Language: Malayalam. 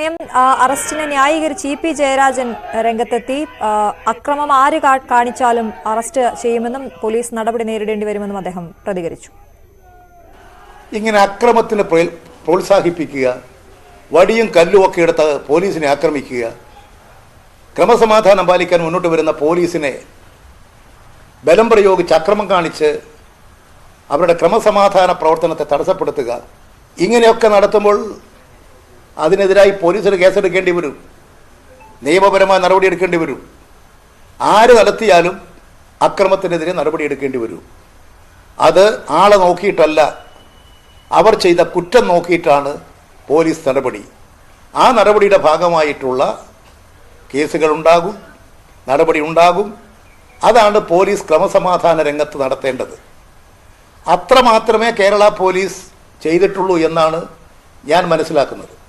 അതേസമയം അറസ്റ്റിനെ ന്യായീകരിച്ച് ഇ പി ജയരാജൻ രംഗത്തെത്തി. അക്രമം ആര് കാണിച്ചാലും അറസ്റ്റ് ചെയ്യുമെന്നും പോലീസ് നടപടി നേരിടേണ്ടി വരുമെന്നും അദ്ദേഹം പ്രതികരിച്ചു. ഇങ്ങനെ അക്രമത്തിന് പ്രോത്സാഹിപ്പിക്കുക വടിയും കല്ലും ഒക്കെ എടുത്ത് പോലീസിനെ ആക്രമിക്കുക ക്രമസമാധാനം പാലിക്കാൻ മുന്നോട്ട് വരുന്ന പോലീസിനെ ബലം പ്രയോഗിച്ച് അക്രമം കാണിച്ച് അവരുടെ ക്രമസമാധാന പ്രവർത്തനത്തെ തടസ്സപ്പെടുത്തുക ഇങ്ങനെയൊക്കെ നടത്തുമ്പോൾ അതിനെതിരായി പോലീസിന് കേസെടുക്കേണ്ടി വരും. നിയമപരമായ നടപടി എടുക്കേണ്ടി വരും. ആര് നടത്തിയാലും അക്രമത്തിനെതിരെ നടപടി എടുക്കേണ്ടി വരും. അത് ആളെ നോക്കിയിട്ടല്ല അവർ ചെയ്ത കുറ്റം നോക്കിയിട്ടാണ് പോലീസ് നടപടി. ആ നടപടിയുടെ ഭാഗമായിട്ടുള്ള കേസുകൾ ഉണ്ടാകും നടപടി ഉണ്ടാകും. അതാണ് പോലീസ് ക്രമസമാധാന രംഗത്ത് നടത്തേണ്ടത്. അത്ര മാത്രമേ കേരള പോലീസ് ചെയ്തിട്ടുള്ളൂ എന്നാണ് ഞാൻ മനസ്സിലാക്കുന്നത്.